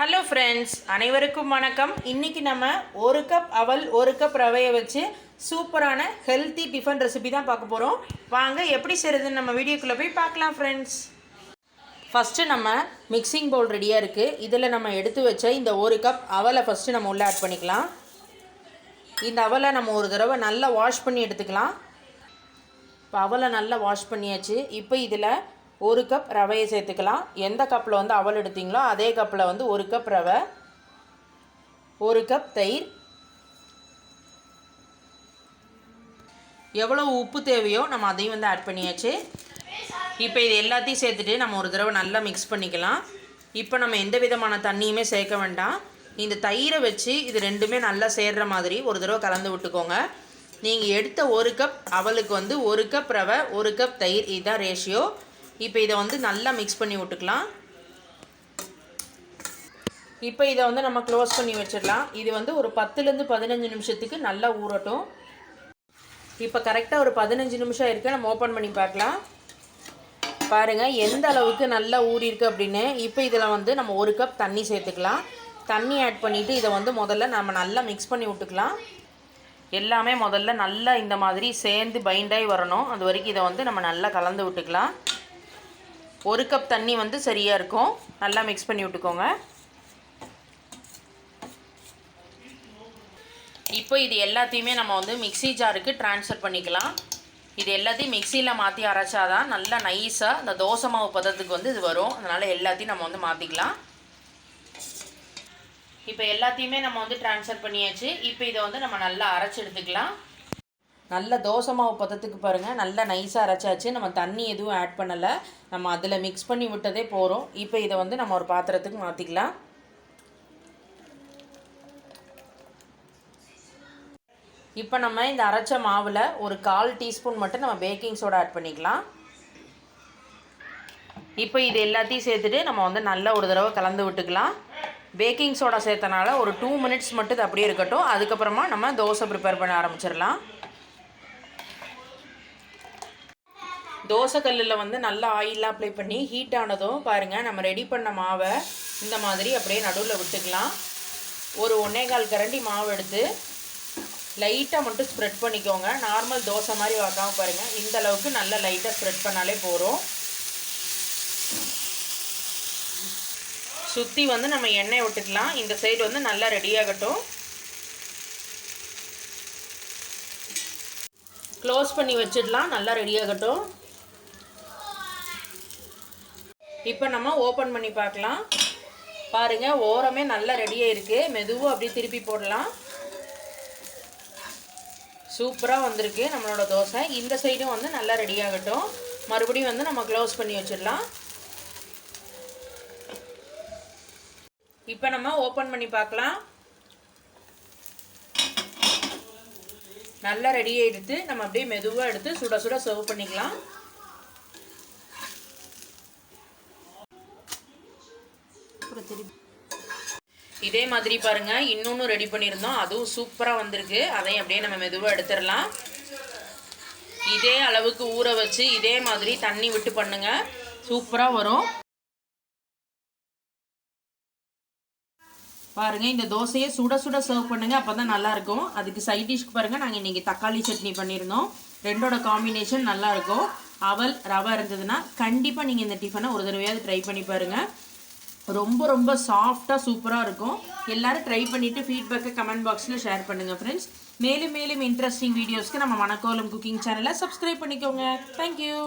Hello friends அனைவருக்கும் வணக்கம். இன்னைக்கு நம்ம ஒரு கப் அவல் ஒரு கப் ரவையை வச்சு சூப்பரான ஹெல்த்தி டிஃபன் ரெசிபி தான் பார்க்க போகிறோம் வாங்க எப்படி செய்கிறதுன்னு நம்ம வீடியோக்குள்ளே போய் பார்க்கலாம் ஃப்ரெண்ட்ஸ் ஃபஸ்ட்டு நம்ம மிக்சிங் பவுல் ரெடியாக இருக்குது இதில் நம்ம எடுத்து வச்ச இந்த ஒரு கப் அவலை ஃபஸ்ட்டு நம்ம உள்ளே ஆட் பண்ணிக்கலாம். இந்த அவலை நம்ம ஒரு தடவை நல்லா வாஷ் பண்ணி எடுத்துக்கலாம். இப்போ அவலை நல்லா வாஷ் பண்ணியாச்சு. இப்போ இதில் ஒரு கப் ரவையை சேர்த்துக்கலாம். எந்த கப்பில் வந்து அவல் எடுத்தீங்களோ அதே கப்பில் வந்து ஒரு கப் ரவை ஒரு கப் தயிர். எவ்வளோ உப்பு தேவையோ நம்ம அதையும் வந்து ஆட் பண்ணியாச்சு. இப்போ இது எல்லாத்தையும் சேர்த்துட்டு நம்ம ஒரு தடவை நல்லா மிக்ஸ் பண்ணிக்கலாம். இப்போ நம்ம எந்த விதமான தண்ணியுமே சேர்க்க வேண்டாம். இந்த தயிரை வச்சு இது ரெண்டுமே நல்லா சேர்ற மாதிரி ஒரு தடவை கலந்து விட்டுக்கோங்க. நீங்கள் எடுத்த ஒரு கப் அவலுக்கு வந்து ஒரு கப் ரவை ஒரு கப் தயிர் இதுதான் ரேஷியோ இப்போ இதை வந்து நல்லா மிக்ஸ் பண்ணி விட்டுக்கலாம். இப்போ இதை வந்து நம்ம க்ளோஸ் பண்ணி வச்சிடலாம். இது வந்து ஒரு பத்துலேருந்து பதினஞ்சு நிமிஷத்துக்கு நல்லா ஊறட்டும். இப்போ கரெக்டாக ஒரு பதினஞ்சு நிமிஷம் இருக்குது நம்ம ஓப்பன் பண்ணி பார்க்கலாம். பாருங்கள் எந்த அளவுக்கு நல்லா ஊறியிருக்கு அப்படின்னு. இப்போ இதில் வந்து நம்ம ஒரு கப் தண்ணி சேர்த்துக்கலாம். தண்ணி ஆட் பண்ணிவிட்டு இதை வந்து முதல்ல நம்ம நல்லா மிக்ஸ் பண்ணி விட்டுக்கலாம். எல்லாமே முதல்ல நல்லா இந்த மாதிரி சேர்ந்து பைண்டாகி வரணும். அது வரைக்கும் இதை வந்து நம்ம நல்லா கலந்து விட்டுக்கலாம். ஒரு கப் தண்ணி வந்து சரியாக இருக்கும். நல்லா மிக்ஸ் பண்ணி விட்டுக்கோங்க. இப்போ இது எல்லாத்தையுமே நம்ம வந்து மிக்ஸி ஜாருக்கு ட்ரான்ஸ்ஃபர் பண்ணிக்கலாம். இது எல்லாத்தையும் மிக்சியில் மாற்றி அரைச்சாதான் நல்லா நைஸாக இந்த தோசை மாவு பதத்துக்கு வந்து இது வரும். அதனால் எல்லாத்தையும் நம்ம வந்து மாற்றிக்கலாம் இப்போ எல்லாத்தையுமே நம்ம வந்து ட்ரான்ஸ்ஃபர் பண்ணியாச்சு. இப்போ இதை வந்து நம்ம நல்லா அரைச்சி எடுத்துக்கலாம். நல்ல தோசை மாவு பதத்துக்கு பாருங்கள் நல்லா நைஸாக அரைச்சாச்சு. நம்ம தண்ணி எதுவும் ஆட் பண்ணலை. நம்ம அதில் மிக்ஸ் பண்ணி விட்டதே போகிறோம் இப்போ இதை வந்து நம்ம ஒரு பாத்திரத்துக்கு மாற்றிக்கலாம் இப்போ நம்ம இந்த அரைச்ச மாவில் ஒரு கால் டீஸ்பூன் மட்டும் நம்ம பேக்கிங் சோடா ஆட் பண்ணிக்கலாம். இப்போ இது எல்லாத்தையும் சேர்த்துட்டு நம்ம வந்து நல்லா ஒரு தடவை கலந்து விட்டுக்கலாம். பேக்கிங் சோடா சேர்த்தனால ஒரு டூ மினிட்ஸ் மட்டும் இது அப்படியே இருக்கட்டும். அதுக்கப்புறமா நம்ம தோசை ப்ரிப்பேர் பண்ண ஆரம்பிச்சிடலாம். தோசை கல்லில் வந்து நல்லா ஆயிலெலாம் அப்ளை பண்ணி ஹீட் ஆனதும் பாருங்கள் நம்ம ரெடி பண்ண மாவை இந்த மாதிரி அப்படியே நடுவில் விட்டுக்கலாம். ஒரு ஒன்றே கால் கரண்டி மாவு எடுத்து லைட்டாக மட்டும் ஸ்ப்ரெட் பண்ணிக்கோங்க. நார்மல் தோசை மாதிரி வைக்காமல் பாருங்கள் இந்த அளவுக்கு நல்லா லைட்டாக ஸ்ப்ரெட் பண்ணாலே போகிறோம் சுற்றி வந்து நம்ம எண்ணெய் விட்டுக்கலாம். இந்த சைடு வந்து நல்லா ரெடி ஆகட்டும். க்ளோஸ் பண்ணி வச்சிடலாம். நல்லா ரெடி இப்போ நம்ம ஓப்பன் பண்ணி பார்க்கலாம். பாருங்கள் ஓரமே நல்லா ரெடியாக இருக்குது மெதுவாக அப்படியே திருப்பி போடலாம். சூப்பராக வந்திருக்கு நம்மளோட தோசை. இந்த சைடும் வந்து நல்லா ரெடியாகட்டும் மறுபடியும் வந்து நம்ம க்ளோஸ் பண்ணி வச்சிடலாம். இப்போ நம்ம ஓப்பன் பண்ணி பார்க்கலாம். நல்லா ரெடி எடுத்து நம்ம அப்படியே மெதுவாக எடுத்து சுட சுட சர்வ் பண்ணிக்கலாம். இதே மாதிரி பாருங்க இன்னொன்று ரெடி பண்ணியிருந்தோம். அதுவும் சூப்பராக வந்திருக்கு. அதையும் அப்படியே நம்ம மெதுவாக எடுத்துடலாம். இதே அளவுக்கு ஊற வச்சு இதே மாதிரி தண்ணி விட்டு பண்ணுங்க. சூப்பராக வரும். பாருங்க இந்த தோசையை சுட சுட சர்வ் பண்ணுங்க. அப்போ தான் நல்லாயிருக்கும் அதுக்கு சைட் டிஷ்க்கு பாருங்கள் நாங்கள் இன்றைக்கி தக்காளி சட்னி பண்ணியிருந்தோம். ரெண்டோட காம்பினேஷன் நல்லாயிருக்கும் அவல் ரவை இருந்ததுன்னா கண்டிப்பாக நீங்கள் இந்த டிஃபனை ஒரு தடவையாவது ட்ரை பண்ணி பாருங்கள் ரொம்ப ரொம்ப சாஃப்டாக சூப்பராக இருக்கும். எல்லோரும் ட்ரை பண்ணிவிட்டு ஃபீட்பேக்கை கமெண்ட் பாக்ஸில் ஷேர் பண்ணுங்கள் ஃப்ரெண்ட்ஸ் மேலும் மேலும் இன்ட்ரெஸ்டிங் வீடியோஸ்க்கு நம்ம மணக்கோலம் குக்கிங் சேனலை சப்ஸ்கிரைப் பண்ணிக்கோங்க. Thank you